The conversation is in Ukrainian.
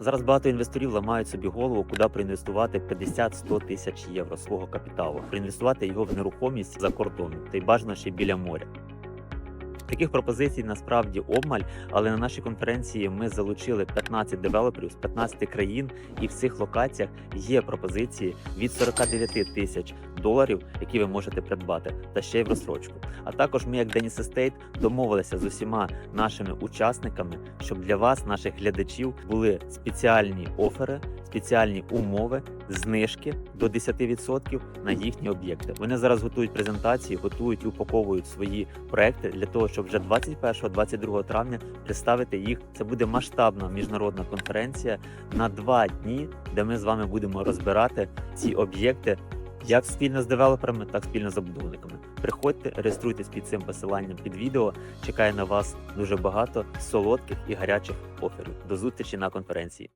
Зараз багато інвесторів ламають собі голову, куди проінвестувати 50-100 тисяч євро свого капіталу, проінвестувати його в нерухомість за кордоном, та й бажано ще біля моря. Таких пропозицій насправді обмаль, але на нашій конференції ми залучили 15 девелоперів з 15 країн, і в цих локаціях є пропозиції від 49 тисяч доларів, які ви можете придбати, та ще й в розсрочку. А також ми, як Деніс Естейт, домовилися з усіма нашими учасниками, щоб для вас, наших глядачів, були спеціальні офери, спеціальні умови, знижки до 10% на їхні об'єкти. Вони зараз готують презентації, готують і упаковують свої проекти для того, щоб вже 21-22 травня представити їх. Це буде масштабна міжнародна конференція на два дні, де ми з вами будемо розбирати ці об'єкти. Як спільно з девелоперами, так і спільно з забудовниками. Приходьте, реєструйтесь під цим посиланням під відео. Чекає на вас дуже багато солодких і гарячих оферів. До зустрічі на конференції.